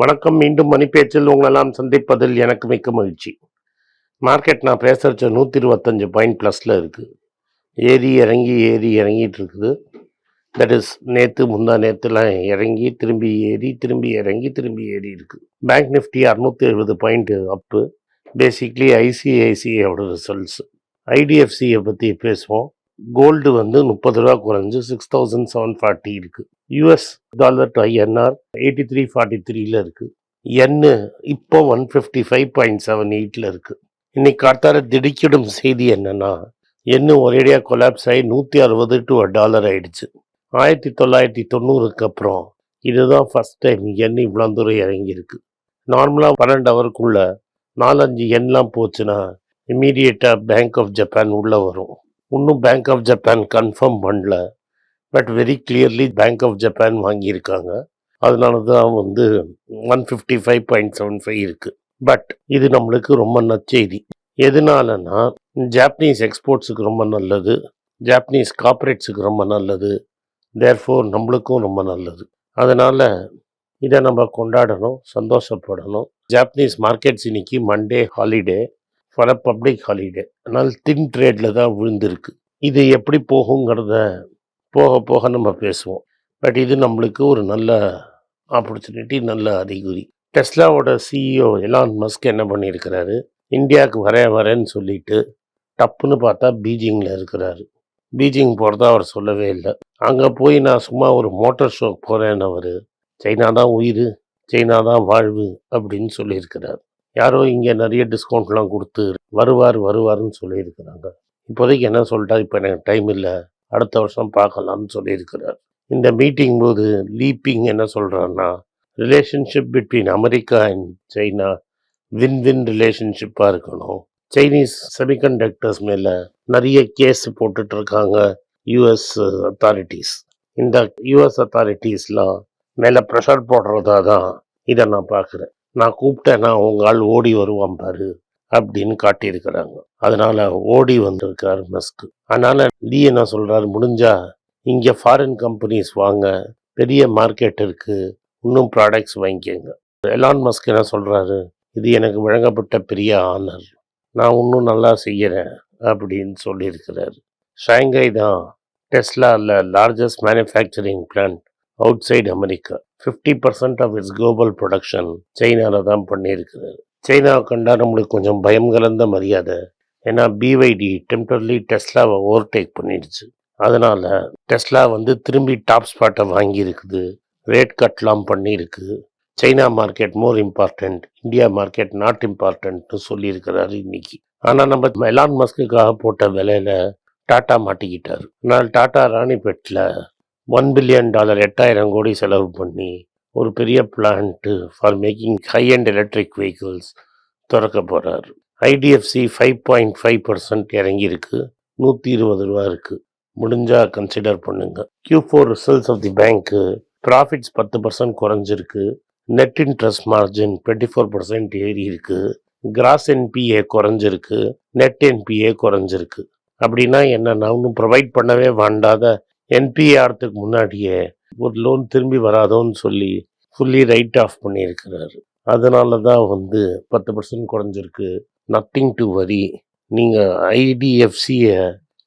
வணக்கம் மீண்டும் மணிப்பேச்சில் உங்களெல்லாம் சந்திப்பதில் எனக்கு மிக்க மகிழ்ச்சி. மார்க்கெட் நான் பேசுகிறச்ச நூற்றி இருபத்தஞ்சு பாயிண்ட் ப்ளஸில் இருக்குது ஏறி இறங்கி ஏறி இறங்கிட்டு இருக்குது. தட் இஸ் நேற்று முந்தா நேற்றுலாம் இறங்கி திரும்பி ஏறி திரும்பி இறங்கி திரும்பி ஏறி இருக்குது பேங்க் நிஃப்டி அறுநூற்றி எழுபது பாயிண்ட் அப்பு. பேசிக்லி ஐசிஐசிஐயோட ரிசல்ட்ஸ் ஐடிஎஃப்சியை பற்றி பேசுவோம். கோல்டு வந்து முப்பது ரூபா குறைஞ்சி சிக்ஸ் தௌசண்ட் செவன் ஃபார்ட்டி இருக்குது US dollar to INR eighty three forty த்ரீல இருக்குது என்னு இப்போ one fifty five point seven எயிட்டில் இருக்குது இன்னைக்கு காத்தார திடுக்கிடும் செய்தி என்னன்னா எண்ணு ஒரேடியாக கொலாப்ஸ் ஆகி நூற்றி அறுபது டு டாலர் ஆயிடுச்சு. ஆயிரத்தி தொள்ளாயிரத்தி தொண்ணூறுக்கு அப்புறம் இதுதான் ஃபஸ்ட் டைம் என் இவ்வளோ தூரம் இறங்கியிருக்கு. நார்மலாக பன்னெண்டு ஹவருக்குள்ள நாலஞ்சு எண்லாம் போச்சுன்னா இம்மீடியட்டாக பேங்க் ஆஃப் ஜப்பான் உள்ளே வரும். இன்னும் பேங்க் ஆஃப் ஜப்பான் கன்ஃபார்ம் பண்ணல. But very clearly Bank of Japan வாங்கியிருக்காங்க. அதனால தான் வந்து one fifty five point seven five இருக்குது பட் இது நம்மளுக்கு ரொம்ப நச்செய்தி எதனாலனா ஜாப்பனீஸ் எக்ஸ்போர்ட்ஸுக்கு ரொம்ப நல்லது. ஜாப்பனீஸ் கார்பரேட்ஸுக்கு ரொம்ப நல்லது. தேர்ஃபோர் நம்மளுக்கும் ரொம்ப நல்லது. அதனால் இதை நம்ம கொண்டாடணும் சந்தோஷப்படணும். ஜாப்பனீஸ் மார்க்கெட்ஸ் இன்னைக்கு Monday holiday for a public holiday அதனால் தின் ட்ரேடில் தான் விழுந்திருக்கு. இது எப்படி போகுங்கிறத போக போக நம்ம பேசுவோம். பட் இது நம்மளுக்கு ஒரு நல்ல ஆப்பர்ச்சுனிட்டி நல்ல அறிகுறி. டெஸ்லாவோட சிஇஓ எலான் மஸ்க் என்ன பண்ணியிருக்கிறாரு? இந்தியாவுக்கு வரேன் வரேன்னு சொல்லிட்டு டப்புன்னு பார்த்தா பீஜிங்கில் இருக்கிறாரு. பீஜிங் போகிறதா அவர் சொல்லவே இல்லை. அங்கே போய் நான் சும்மா ஒரு மோட்டார் ஷோக்கு போகிறேன்னு அவர் சைனா தான் உயிர் சைனா தான் வாழ்வு அப்படின்னு சொல்லியிருக்கிறார். யாரோ இங்கே நிறைய டிஸ்கவுண்ட்லாம் கொடுத்து வருவார் வருவார்னு சொல்லியிருக்கிறாங்க. இப்போதைக்கு என்ன சொல்லிட்டா? இப்போ எனக்கு டைம் இல்லை. அடுத்த வருஷம் பார்க்கலாம்னு சொல்லியிருக்கிறார். இந்த மீட்டிங் போது லீப்பிங் என்ன சொல்கிறான்னா relationship between America and China win win ரிலேஷன்ஷிப்பாக இருக்கணும். சைனீஸ் செமிகண்டக்டர்ஸ் மேலே நிறைய கேஸ் போட்டுட்டு இருக்காங்க யூஎஸ் அத்தாரிட்டிஸ் இந்த யூஎஸ் அத்தாரிட்டிஸ்லாம் மேலே ப்ரெஷர் போடுறதா தான் இதை நான் பார்க்குறேன். நான் கூப்பிட்டேன்னா உங்கள் ஆள் ஓடி வருவான் பாரு. அப்படின்னு காட்டியிருக்கிறாங்க. அதனால ஓடி வந்திருக்காரு மஸ்க். அதனால லீ என்ன சொல்றாரு முடிஞ்சா இங்க ஃபாரின் கம்பெனிஸ் வாங்க பெரிய மார்க்கெட் இருக்கு இன்னும் ப்ராடக்ட்ஸ் வாங்கிக்கோங்க. எலான் மஸ்க் என்ன சொல்றாரு? இது எனக்கு வழங்கப்பட்ட பெரிய ஆனர் நான் இன்னும் நல்லா செய்கிறேன் அப்படின்னு சொல்லியிருக்கிறார். ஷாங்காய் தான் டெஸ்லாவில் largest manufacturing plant outside America fifty percent of its global production சைனாவில் தான் பண்ணியிருக்கிறாரு. சைனாவை கண்டா நம்மளுக்கு கொஞ்சம் பயம் கலந்த மரியாதை. ஏன்னா பிவைடி டெம்பரலி டெஸ்லாவை ஓவர்டேக் பண்ணிடுச்சு. அதனால் டெஸ்லா வந்து திரும்பி டாப் ஸ்பாட்டை வாங்கியிருக்குது. ரேட் கட்லாம் பண்ணியிருக்கு. China market more important India market not இம்பார்ட்டன்ட்னு சொல்லியிருக்கிறாரு இன்னைக்கு. ஆனால் நம்ம எலான் மஸ்குக்காக போட்ட விலையில டாட்டா மாட்டிக்கிட்டார். ஆனால் டாட்டா ராணிபேட்டில் ஒன் பில்லியன் டாலர் எட்டாயிரம் கோடி செலவு பண்ணி ஒரு பெரிய plant for making high and electric vehicles திறக்க போகிறார் IDFC five point five percent இறங்கியிருக்கு. நூற்றி இருபது ரூபா இருக்குது முடிஞ்சால் கன்சிடர் பண்ணுங்க. Q four results of the bank profits பத்து பர்சன்ட் குறைஞ்சிருக்கு. Net interest margin twenty four percent ஏறி இருக்கு. கிராஸ் என்பிஏ குறைஞ்சிருக்கு. நெட் என்பிஏ குறைஞ்சிருக்கு. அப்படின்னா என்னன்னா ஒன்றும் ப்ரொவைட் பண்ணவே வேண்டாத என்பிஏ ஆகிறதுக்கு முன்னாடியே ஒரு லோன் திரும்பி வராதோன்னு சொல்லி ஃபுல்லி ரைட் ஆஃப் பண்ணியிருக்கிறாரு. அதனால தான் வந்து பத்து பர்சன்ட் குறைஞ்சிருக்கு. நத்திங் டு வரி நீங்கள் ஐடிஎஃப்சியை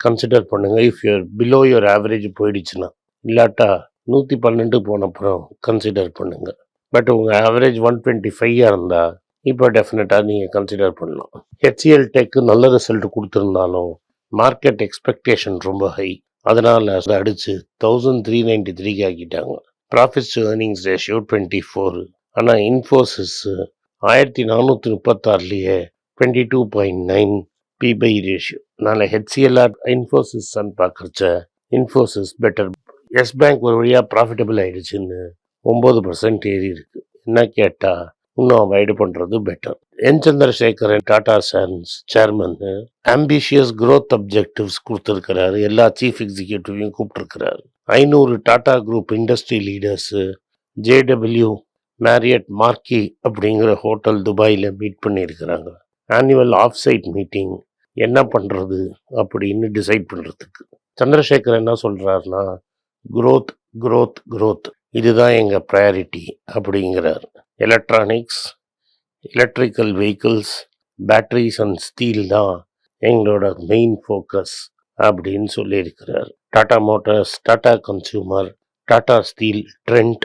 கன்சிடர் பண்ணுங்க. If your below your average போயிடுச்சுன்னா இல்லாட்டா நூற்றி பன்னெண்டு போன அப்புறம் கன்சிடர் பண்ணுங்கள் பட் உங்கள் ஆவரேஜ் ஒன் டுவெண்ட்டி ஃபைவாக இருந்தால் இப்போ டெஃபினட்டாக நீங்கள் கன்சிடர் பண்ணலாம் ஹெச்சிஎல் டெக்கு நல்ல ரிசல்ட் கொடுத்துருந்தாலும் மார்க்கெட் எக்ஸ்பெக்டேஷன் ரொம்ப ஹை அதனால் அதை அடித்து தௌசண்ட் த்ரீ நைன்ட்டி த்ரீக்கு ஆக்கிட்டாங்க. Profits to earnings ratio twenty four ஆனால் இன்ஃபோசிஸ் ஆயிரத்தி நானூற்றி முப்பத்தாறுலேயே twenty two point nine P by ratio நாளை ஹெச்சிஎல்ஆர் இன்ஃபோசிஸ் பார்க்குறச்ச இன்ஃபோசிஸ் பெட்டர் எஸ் பேங்க் ஒரு வழியாக ப்ராஃபிட்டபிள் ஆயிடுச்சுன்னு ஒம்பது பர்சன்ட் ஏறி இருக்கு. என்ன கேட்டால் இன்னும் அவாய்டு பண்ணுறது better N Chandrasekaran Tata Sons chairman ambitious growth objectives கொடுத்துருக்கிறாரு. எல்லா சீஃப் எக்ஸிக்யூட்டிவையும் கூப்பிட்டுருக்கிறாரு. ஐநூறு Tata group industry leaders JW Marriott Marquis அப்படிங்கிற ஹோட்டல் துபாயில் மீட் பண்ணியிருக்கிறாங்க. ஆனுவல் ஆஃப் சைட் மீட்டிங் என்ன பண்ணுறது அப்படின்னு டிசைட் பண்ணுறதுக்கு சந்திரசேகர் என்ன சொல்கிறாருன்னா குரோத் குரோத் குரோத் இதுதான் எங்கள் ப்ரையாரிட்டி அப்படிங்கிறார். Electronics electrical vehicles batteries and steel தான் எங்களோட மெயின் ஃபோக்கஸ் அப்படின்னு சொல்லியிருக்கிறார். Tata Motors Tata consumer Tata steel Trent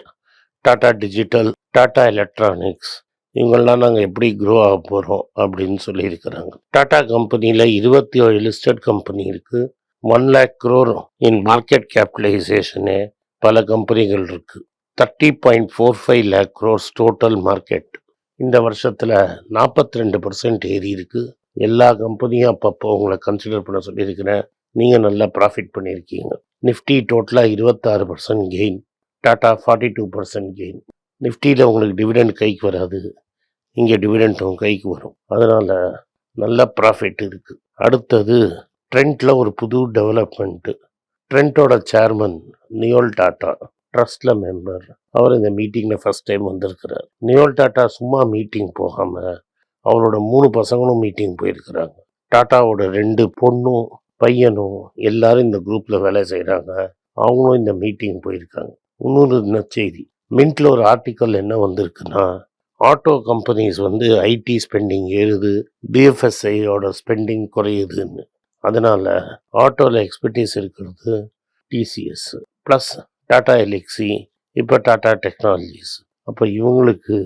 Tata digital Tata electronics இவங்கெல்லாம் நாங்கள் எப்படி க்ரோ ஆக போகிறோம் அப்படின்னு சொல்லியிருக்கிறாங்க. டாடா கம்பெனியில் இருபத்தி ஏழு லிஸ்டட் கம்பெனி இருக்குது one lakh crore in market கேபிட்டலைசேஷனே பல கம்பெனிகள் இருக்குது thirty point four five lakh crores total market இந்த வருஷத்தில் நாற்பத்தி ரெண்டு பர்சன்ட் ஏறி இருக்குது எல்லா கம்பெனியும் அப்பப்போ உங்களை கன்சிடர் பண்ண சொல்லியிருக்கிறேன். நீங்கள் நல்லா ப்ராஃபிட் பண்ணியிருக்கீங்க. நிஃப்டி டோட்டலாக இருபத்தாறு percent gain Tata forty two percent gain நிஃப்டியில் உங்களுக்கு டிவிடெண்ட் கைக்கு வராது. இங்கே டிவிடெண்ட்டும் கைக்கு வரும். அதனால் நல்ல ப்ராஃபிட் இருக்குது அடுத்தது ட்ரெண்டில் ஒரு புது டெவலப்மெண்ட்டு ட்ரெண்ட்டோட சேர்மன் நியோல் டாட்டா ட்ரஸ்டில் மெம்பர் அவர் இந்த மீட்டிங்கில் ஃபர்ஸ்ட் டைம் வந்திருக்கிறார். நியோல் டாட்டா சும்மா மீட்டிங் போகாமல் அவரோட மூணு பசங்களும் மீட்டிங் போயிருக்கிறாங்க. டாட்டாவோட ரெண்டு பொண்ணும் பையனும் எல்லாரும் இந்த குரூப்பில் வேலை செய்கிறாங்க அவங்களும் இந்த மீட்டிங் போயிருக்காங்க. இன்னொரு நச்செய்தி மின்ட்ல ஒரு ஆர்டிக்கல் என்ன வந்திருக்குன்னா ஆட்டோ கம்பெனிஸ் வந்து ஐடி ஸ்பெண்டிங் ஏறுது பிஎஃப்எஸ்ஐயோட ஸ்பெண்டிங் குறையுதுன்னு. அதனால் ஆட்டோவில் எக்ஸ்பர்டீஸ் இருக்கிறது டிசிஎஸ் ப்ளஸ் டாடா எலெக்ஸி இப்போ டாடா டெக்னாலஜிஸ் அப்போ இவங்களுக்கு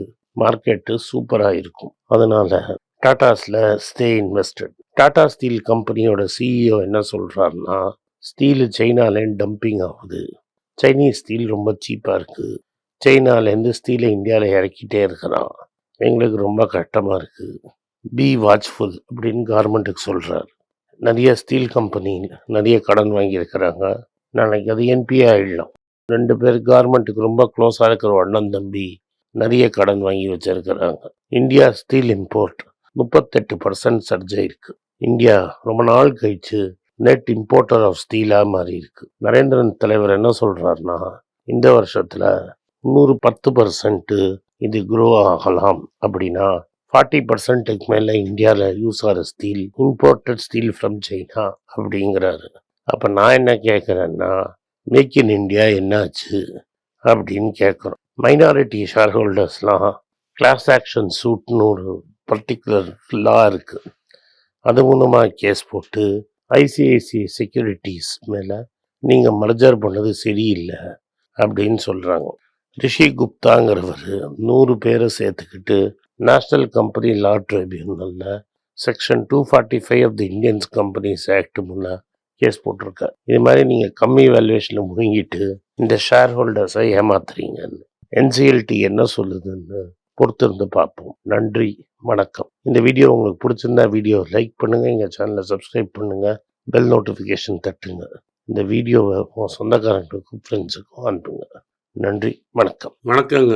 மார்க்கெட்டு சூப்பராக இருக்கும். அதனால் டாட்டாஸில் ஸ்டே இன்வெஸ்டட் டாடா ஸ்டீல் கம்பெனியோட சிஇஓ என்ன சொல்கிறாருன்னா ஸ்டீலு சைனாலேருந்து டம்பிங் ஆகுது. சைனீஸ் ஸ்டீல் ரொம்ப சீப்பாக இருக்குது சைனாலேருந்து ஸ்டீலை இந்தியாவில் இறக்கிட்டே இருக்கிறான். எங்களுக்கு ரொம்ப கஷ்டமாக இருக்குது பி வாட்ச்ஃபுல் அப்படின்னு கவர்மெண்ட்டுக்கு சொல்கிறார் நிறைய ஸ்டீல் கம்பெனி நிறைய கடன் வாங்கியிருக்கிறாங்க. நாளைக்கு அது என்பிஏ ஆகிடலாம் ரெண்டு பேர் கவர்மெண்ட்டுக்கு ரொம்ப க்ளோஸாக இருக்கிற அண்ணன் தம்பி நிறைய கடன் வாங்கி வச்சிருக்கிறாங்க. இந்தியா ஸ்டீல் இம்போர்ட் முப்பத்தெட்டு பர்சன்ட் சர்ஜ் இருக்குது இந்தியா ரொம்ப நாள் கழிச்சு நெட் இம்போர்ட்டர் ஆஃப் ஸ்டீலாக மாறி இருக்கு. நரேந்திரன் தலைவர் என்ன சொல்கிறாருன்னா இந்த வருஷத்தில் நூறு பத்து பர்சன்ட்டு இது குரோ ஆகலாம் அப்படின்னா ஃபார்ட்டி பர்சன்ட்டுக்கு மேலே இந்தியாவில் யூஸ் ஆகிற steel imported steel from China அப்படிங்கிறாரு. அப்போ நான் என்ன கேட்குறேன்னா மேக் இன் இந்தியா என்னாச்சு அப்படின்னு கேட்குறோம் மைனாரிட்டி ஷேர் ஹோல்டர்ஸ்லாம் கிளாஸ் ஆக்ஷன் சூட்னு ஒரு பர்டிகுலர் லா இருக்குது அது மூலமாக கேஸ் போட்டு ஐசிஐசிஐ செக்யூரிட்டிஸ் மேலே நீங்கள் மர்ஜர் பண்ணது சரியில்லை அப்படின்னு சொல்கிறாங்க ரிஷி குப்தாங்கிறவர் நூறு பேரை சேர்த்துக்கிட்டு national company law ட்ரிபியூனலில் section two forty five of the Indians companies act முன்னே கேஸ் போட்டிருக்கார். இது மாதிரி நீங்கள் கம்மி வேல்யூவேஷனில் முழுங்கிட்டு இந்த ஷேர் ஹோல்டர்ஸை ஏமாத்துறீங்கன்னு என்சிஎல்டி என்ன சொல்லுதுன்னு பொறுத்திருந்து பார்ப்போம். நன்றி வணக்கம். இந்த வீடியோ உங்களுக்கு பிடிச்சிருந்தா வீடியோ லைக் பண்ணுங்கள் எங்கள் சேனலை சப்ஸ்கிரைப் பண்ணுங்கள் பெல் நோட்டிஃபிகேஷன் தட்டுங்க. இந்த வீடியோவை உங்கள் சொந்தக்காரங்களுக்கும் ஃப்ரெண்ட்ஸுக்கும் அனுப்புங்க. நன்றி வணக்கம். வணக்கங்க.